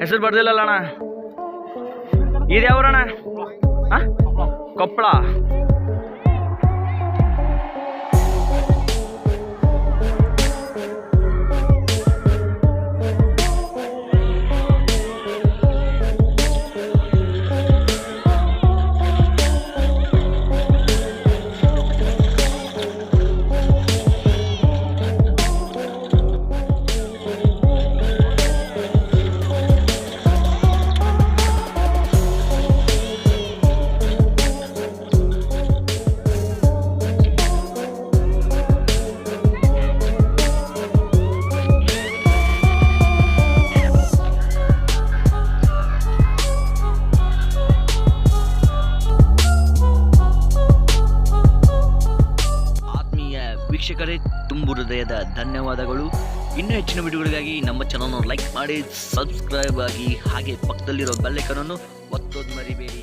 ಹೆಸರು ಬರ್ದಿಲ್ಲಲ್ಲ ಅಣ್ಣ? ಇದ್ಯಾವ್ರಣ್ಣ? ಕೊಪ್ಪಳ. ವೀಕ್ಷಕರೇ, ತುಂಬು ಹೃದಯದ ಧನ್ಯವಾದಗಳು. ಇನ್ನೂ ಹೆಚ್ಚಿನ ವಿಡಿಯೋಗಳಿಗಾಗಿ ನಮ್ಮ ಚಾನಲ್ನ ಲೈಕ್ ಮಾಡಿ ಸಬ್ಸ್ಕ್ರೈಬ್ ಆಗಿ ಹಾಗೆ ಪಕ್ಕದಲ್ಲಿರೋ ಬೆಲ್ಲೈಕನನ್ನು ಒತ್ತೋದು ಮರಿಬೇಡಿ.